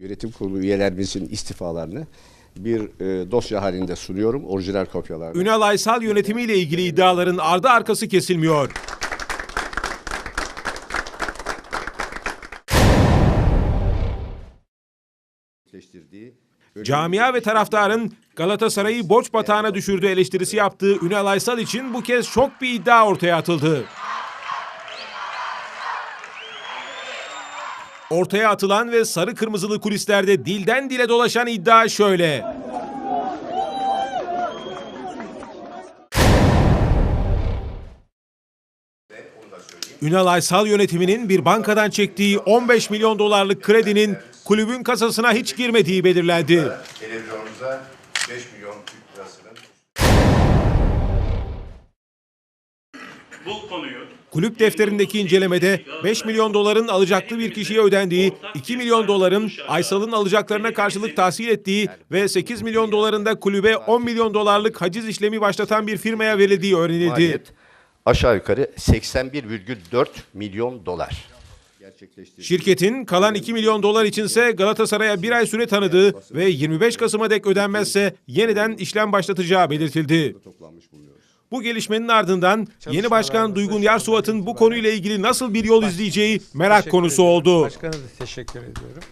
Yönetim kurulu üyelerimizin istifalarını bir e, dosya halinde sunuyorum. Orijinal kopyalarını. Ünal Aysal yönetimiyle ilgili iddiaların ardı arkası kesilmiyor. Camia ve taraftarın Galatasaray'ı borç batağına düşürdüğü eleştirisi yaptığı Ünal Aysal için bu kez şok bir iddia ortaya atıldı. Ortaya atılan ve sarı kırmızılı kulislerde dilden dile dolaşan iddia şöyle. Ünal Aysal yönetiminin bir bankadan çektiği 15 milyon dolarlık kredinin kulübün kasasına hiç girmediği belirlendi. televizyonumuza 5 milyon Türk lirasının bu konuyu Kulüp defterindeki incelemede 5 milyon doların alacaklı bir kişiye ödendiği, 2 milyon doların Aysal'ın alacaklarına karşılık tahsil ettiği ve 8 milyon dolarında kulübe 10 milyon dolarlık haciz işlemi başlatan bir firmaya verildiği öğrenildi. maliyet aşağı yukarı 81,4 milyon dolar. Şirketin kalan 2 milyon dolar içinse Galatasaray'a bir ay süre tanıdığı ve 25 Kasım'a dek ödenmezse yeniden işlem başlatacağı belirtildi. Bu gelişmenin ardından yeni başkan Duygun Yarsuvat'ın bu konuyla ilgili nasıl bir yol izleyeceği merak konusu oldu. Başkan'a da teşekkür ediyorum.